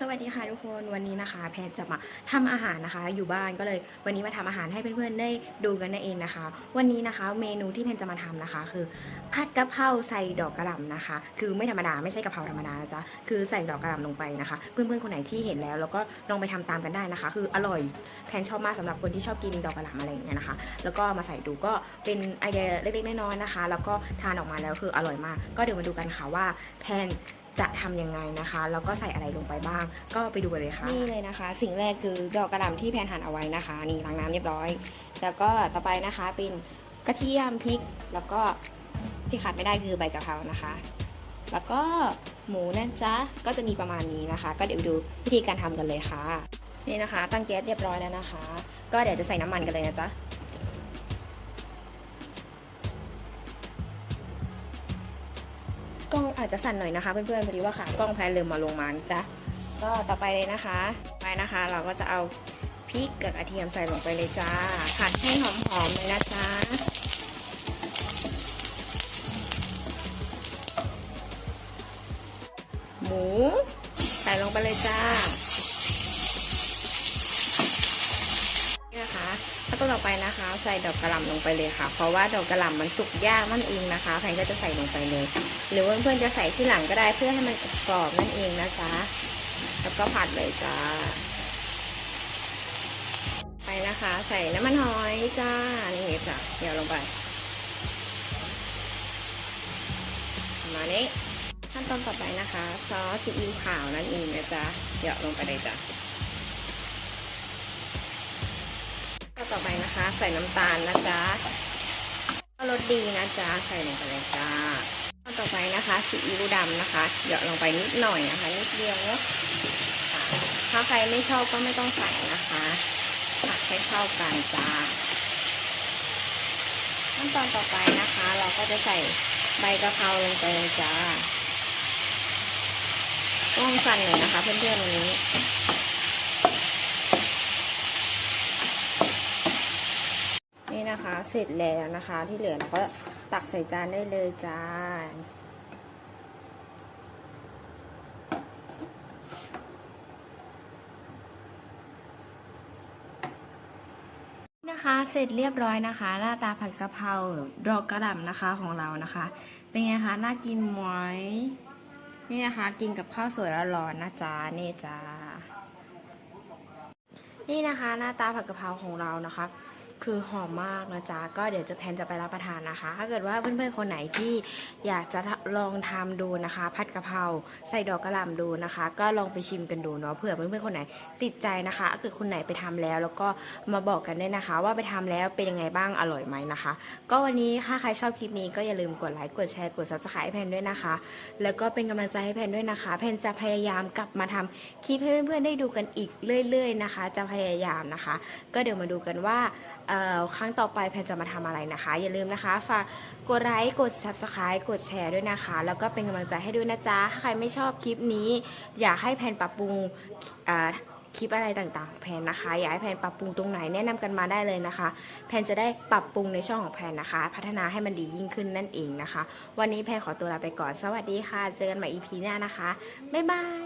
สวัสดีค่ะทุกคนวันนี้นะคะ แพนจะมาทำอาหารนะคะ อยู่บ้านก็เลยวันนี้มาทำอาหารให้เพื่อนๆได้ดูกันนั่นเองนะคะ วันนี้นะคะ เมนูที่แพนจะมาทำนะคะ คือผัดกะเพราใส่ดอกกระหล่ำนะคะ คือไม่ธรรมดาไม่ใช่กะเพราธรรมดานะจ๊ะคือใส่ดอกกระหล่ำลงไปนะคะ เพื่อนๆคนไหนที่เห็นแล้วแล้วก็ลองไปทำตามกันได้นะคะ คืออร่อยแพนชอบมากสำหรับคนที่ชอบกินดอกกระหล่ำอะไรอย่างเงี้ยนะคะ แล้วก็มาใส่ดูก็เป็นไอเดียเล็กๆน้อยๆนะคะ แล้วก็ทานออกมาแล้วคืออร่อยมาก ก็เดี๋ยวมาดูกันค่ะว่าแพน จะทำยังไงนะคะ แล้วก็ใส่อะไรลงไปบ้าง ก็ไปดูกันเลยค่ะนี่เลยนะคะ สิ่งแรกคือดอกกระหล่ำที่แพนหั่นเอาไว้นะคะ นี่ล้างน้ำเรียบร้อย แล้วก็ต่อไปนะคะเป็นกระเทียมพริก แล้วก็ที่ขาดไม่ได้คือใบกะเพรานะคะ แล้วก็หมูนะจ๊ะก็จะมีประมาณนี้นะคะ ก็เดี๋ยวดูวิธีการทำกันเลยค่ะ นี่นะคะ ตั้งแก๊สเรียบร้อยแล้วนะคะ ก็เดี๋ยวจะใส่น้ำมันกันเลยนะจ๊ะ อาจจะสั่นหน่อยนะคะ เพื่อนๆพอดีว่าขากล้องแพนลืมมาลงมานจ๊ะก็ต่อไปเลยนะคะ ไปนะคะ เราก็จะเอาพริกกับกระเทียมใส่ลงไปเลยจ้า ผัดให้หอมๆเลยนะจ๊ะหมู ใส่ลงไปเลยจ้านี่ นะคะขั้นตอนต่อไปนะคะ ใส่ดอกกระหล่ำลงไปเลยค่ะ เพราะว่าดอกกระหล่ำมันสุกยากนั่นเองนะคะแพนก็จะใส่ลงไปเลย หรือเพื่อนๆจะใส่ที่หลังก็ได้เพื่อให้มันกรอบนั่นเองนะจ๊ะแล้วก็ผัดเลยจ้าไปนะคะ ใส่น้ำมันหอยจ้านี่จ้ะเดี๋ยวลงไปมานี้ขั้นตอนต่อไปนะคะ ซอสซีอิ๊วขาวนั่นเองนะจ๊ะเดี๋ยวลงไปเลยจ้ะ ต่อไปนะคะ ใส่น้ำตาลนะจ๊ะรสดีนะจ๊ะใส่ลงไปเลยจ้าขั้นต่อไปนะคะซีอิ๊วดำนะคะเหยาะลงไปนิดหน่อยนะคะ นิดเดียวเนาะถ้าใครไม่ชอบก็ไม่ต้องใส่นะคะผัดให้เข้ากันจ้าขั้นตอนต่อไปนะคะ เราก็จะใส่ใบกะเพราลงไปเลยจ้าต้องสั่นหน่อยนะคะเพื่อนๆวันนี้ นี่นะคะ เสร็จแล้วนะคะ ที่เหลือเราก็ตักใส่จานได้เลยจ้านะคะเสร็จเรียบร้อยนะคะ หน้าตาผัดกะเพราดอกกระหล่ำนะคะของเรานะคะ เป็นไงคะน่ากินไหมนี่นะคะ กินกับข้าวสวยร้อนๆนะจ๊ะนี่จ้านี่นะคะ หน้าตาผัดกะเพราของเรานะคะ คือหอมมากนะจ๊ะ ก็เดี๋ยวจะแพนจะไปรับประทานนะคะ ถ้าเกิดว่าเพื่อนๆคนไหนที่อยากจะลองทำดูนะคะ ผัดกะเพราใส่ดอกกระหล่ำดูนะคะ ก็ลองไปชิมกันดูเนาะเผื่อเพื่อนๆคนไหนติดใจนะคะถ้าเกิดคนไหนไปทำแล้ว แล้วก็มาบอกกันได้นะคะ ว่าไปทำแล้วเป็นยังไงบ้างอร่อยไหมนะคะ ก็วันนี้ถ้าใครชอบคลิปนี้ก็อย่าลืมกดไลค์กดแชร์กด subscribe ให้แพนด้วยนะคะ แล้วก็เป็นกำลังใจให้แพนด้วยนะคะแพนจะพยายามกลับมาทำคลิปให้เพื่อนๆได้ดูกันอีกเรื่อย ๆ นะคะ จะพยายามนะคะ ก็เดี๋ยวมาดูกันว่าครั้งต่อไปแพนจะมาทำอะไรนะคะ อย่าลืมนะคะ ฝากกดไลค์กด subscribe กดแชร์ด้วยนะคะ แล้วก็เป็นกำลังใจให้ด้วยนะจ๊ะถ้าใครไม่ชอบคลิปนี้ อยากให้แพนปรับปรุงคลิปอะไรต่างๆของแพนนะคะ อยากให้แพนปรับปรุงตรงไหนแนะนำกันมาได้เลยนะคะ แพนจะได้ปรับปรุงในช่องของแพนนะคะ พัฒนาให้มันดียิ่งขึ้นนั่นเองนะคะ วันนี้แพนขอตัวลาไปก่อน สวัสดีค่ะ เจอกันใหม่ EP หน้านะคะ บ๊ายบาย